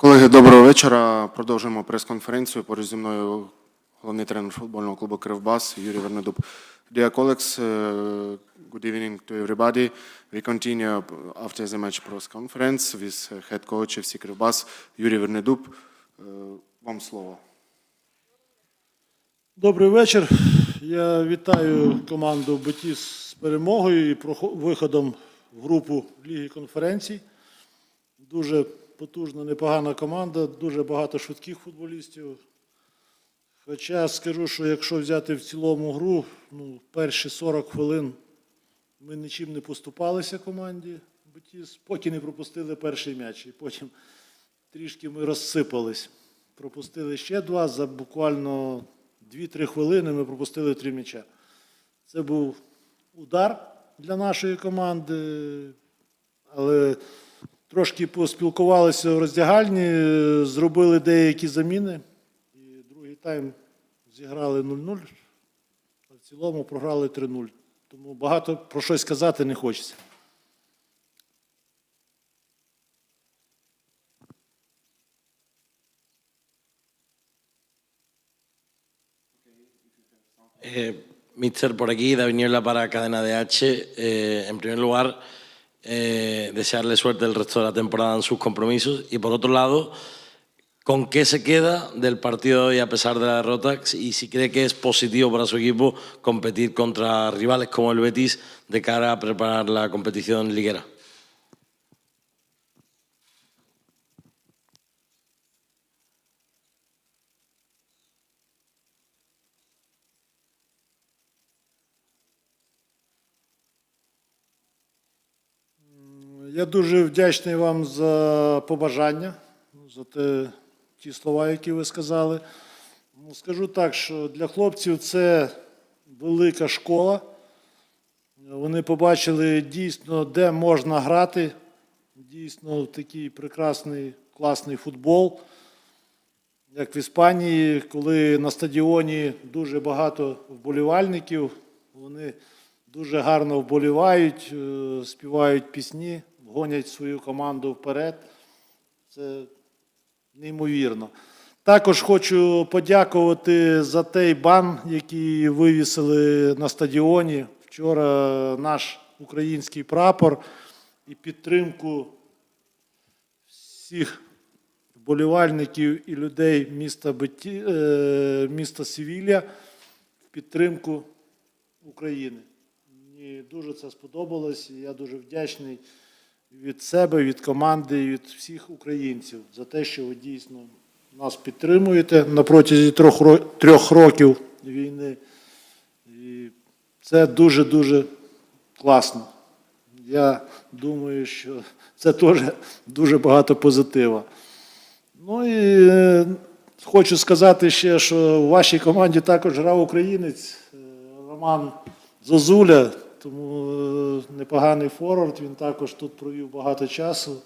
Колеги, доброго вечора. Продовжуємо прес-конференцію. Поруч зі мною головний тренер футбольного клубу Кривбас Юрій Вернедуб. Dear colleagues, uh, good evening to everybody. We continue after the match press conference with head coach FC Кривбас Юрій Вернедуб. Uh, Вам слово. Добрий вечір. Я вітаю команду Бетіс з перемогою і виходом в групу Ліги конференцій. Дуже потужна, непогана команда, дуже багато швидких футболістів. Хоча скажу, що якщо взяти в цілому гру, ну, перші 40 хвилин ми нічим не поступалися команді Бетіс, поки не пропустили перший м'яч. І потім трішки ми розсипались. Пропустили ще два. За буквально 2-3 хвилини ми пропустили три м'яча. Це був удар для нашої команди, але трошки поспілкувалися в роздягальні, е, зробили деякі заміни. І другий тайм зіграли 0-0, а в цілому програли 3-0. Тому багато про щось сказати не хочеться. Eh, Mister, por aquí, David Niebla para Cadena de H. Eh, en primer lugar, eh, desearle suerte el resto de la temporada en sus compromisos. Y por otro lado, ¿con qué se queda del partido de hoy a pesar de la derrota? Y si cree que es positivo para su equipo competir contra rivales como el Betis de cara a preparar la competición liguera. Я дуже вдячний вам за побажання, за те, ті слова, які ви сказали. Ну, Скажу так, що для хлопців це велика школа. Вони побачили дійсно, де можна грати, дійсно такий прекрасний, класний футбол. Як в Іспанії, коли на стадіоні дуже багато вболівальників, вони дуже гарно вболівають, е, співають пісні, гонять свою команду вперед. Це неймовірно. Також хочу подякувати за той бан, який вивісили на стадіоні. Вчора наш український прапор і підтримку всіх вболівальників і людей міста, Беті, е, міста Севілля в підтримку України. Мені дуже це сподобалось, і я дуже вдячний від себе, від команди, від всіх українців за те, що ви дійсно нас підтримуєте на протязі трьох, трьох років війни. І це дуже-дуже класно. Я думаю, що це теж дуже багато позитива. Ну і е, хочу сказати ще, що в вашій команді також грав українець е, Роман Зозуля, тому е, непоганий форвард. Він також тут провів багато часу,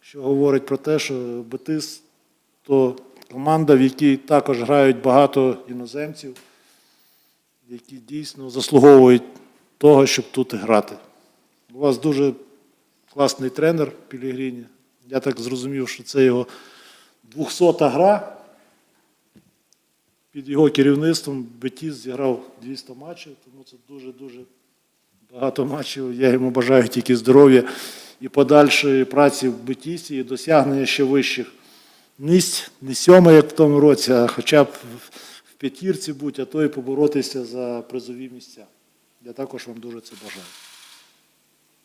що говорить про те, що Бетис то команда, в якій також грають багато іноземців, які дійсно заслуговують того, щоб тут грати. У вас дуже класний тренер Пілігріні. Я так зрозумів, що це його 200-та гра. Під його керівництвом Бетіс зіграв 200 матчів, тому це дуже-дуже багато матчів. Я йому бажаю тільки здоров'я і подальшої праці в Бетісі, і досягнення ще вищих місць, не сьоме, як в тому році, а хоча б в- п'ятірці будь, а то і поборотися за призові місця. Я також вам дуже це бажаю.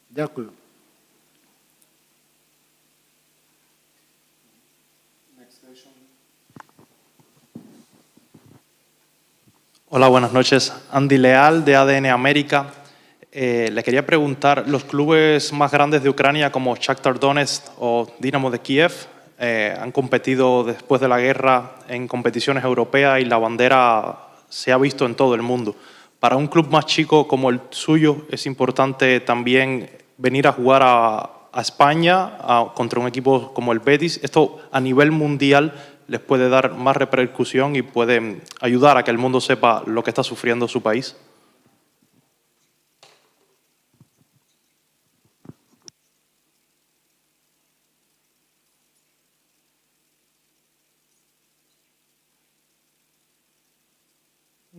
Дякую. Hola, buenas noches. Andy Leal de ADN América. Eh, le quería preguntar, los clubes más grandes de Ucrania como Shakhtar Donetsk o Dinamo de Kiev eh, han competido después de la guerra en competiciones europeas y la bandera se ha visto en todo el mundo. Para un club más chico como el suyo es importante también venir a jugar a, España contra un equipo como el Betis. Esto a nivel mundial les puede dar más repercusión y puede ayudar a que el mundo sepa lo que está sufriendo su país.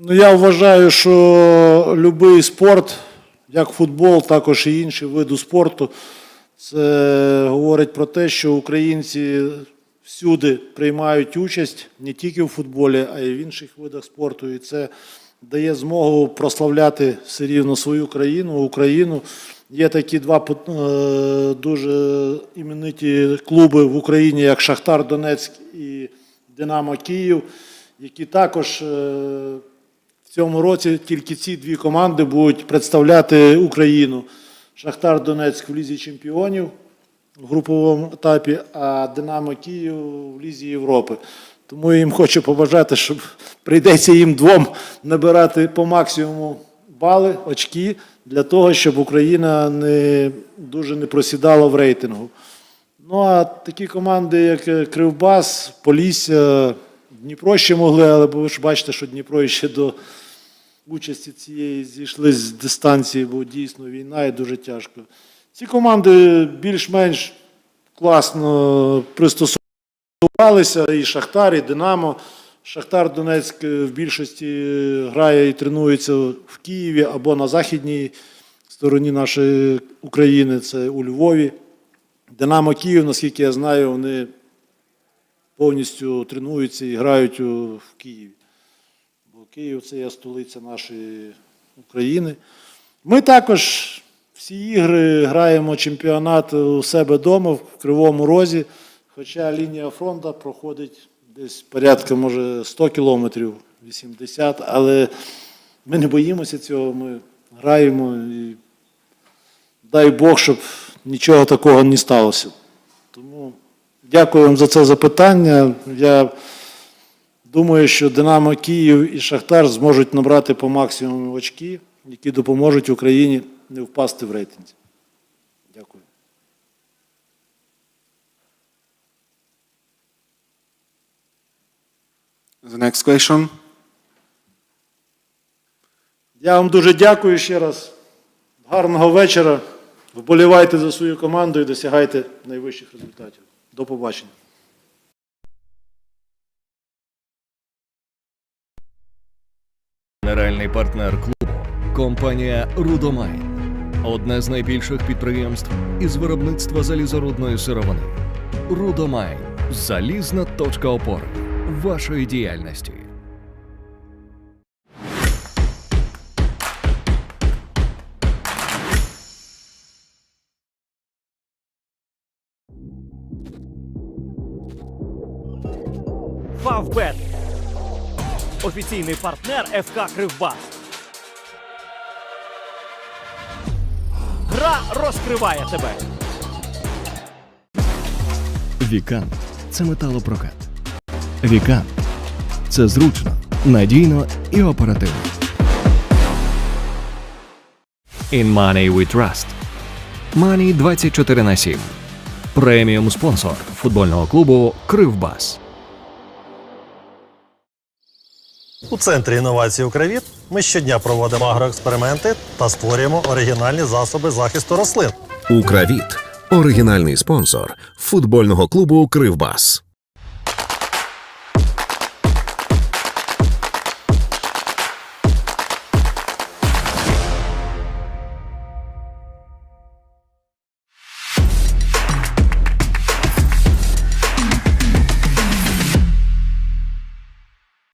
Ну, я вважаю, що будь-який спорт, як футбол, також і інші види спорту, це говорить про те, що українці всюди приймають участь не тільки в футболі, а й в інших видах спорту. І це дає змогу прославляти все рівно свою країну, Україну. Є такі два е, дуже імениті клуби в Україні, як Шахтар Донецьк і Динамо Київ, які також е, цьому році тільки ці дві команди будуть представляти Україну. Шахтар Донецьк в Лізі Чемпіонів в груповому етапі, а Динамо Київ в Лізі Європи. Тому я їм хочу побажати, щоб прийдеться їм двом набирати по максимуму бали, очки, для того, щоб Україна не дуже не просідала в рейтингу. Ну а такі команди, як е, Кривбас, Полісся, Дніпро ще могли, але ви ж бачите, що Дніпро ще до участі цієї зійшли з дистанції, бо дійсно війна і дуже тяжко. Ці команди більш-менш класно пристосувалися, і Шахтар, і Динамо. Шахтар Донецьк в більшості грає і тренується в Києві або на західній стороні нашої України, це у Львові. Динамо Київ, наскільки я знаю, вони повністю тренуються і грають в Києві. Київ це є столиця нашої України. Ми також всі ігри граємо чемпіонат у себе вдома в Кривому Розі, хоча лінія фронту проходить десь порядка, може, 100 кілометрів, 80, але ми не боїмося цього, ми граємо і дай Бог, щоб нічого такого не сталося. Тому дякую вам за це запитання. Я думаю, що Динамо Київ і Шахтар зможуть набрати по максимуму очки, які допоможуть Україні не впасти в рейтинзі. Дякую. The next question. Я вам дуже дякую ще раз. Гарного вечора. Вболівайте за свою команду і досягайте найвищих результатів. До побачення. Генеральний партнер клубу компанія Рудомайн. Одне з найбільших підприємств із виробництва залізорудної сировини. Рудомайн залізна точка опори вашої діяльності. Фавбет. Офіційний партнер ФК Кривбас. Гра розкриває тебе. Вікан це металопрокат. Вікан це зручно, надійно і оперативно. In Money We Trust. Money 24 на 7. Преміум спонсор футбольного клубу Кривбас. У центрі інновацій Укравіт ми щодня проводимо агроексперименти та створюємо оригінальні засоби захисту рослин. Укравіт оригінальний спонсор футбольного клубу Кривбас.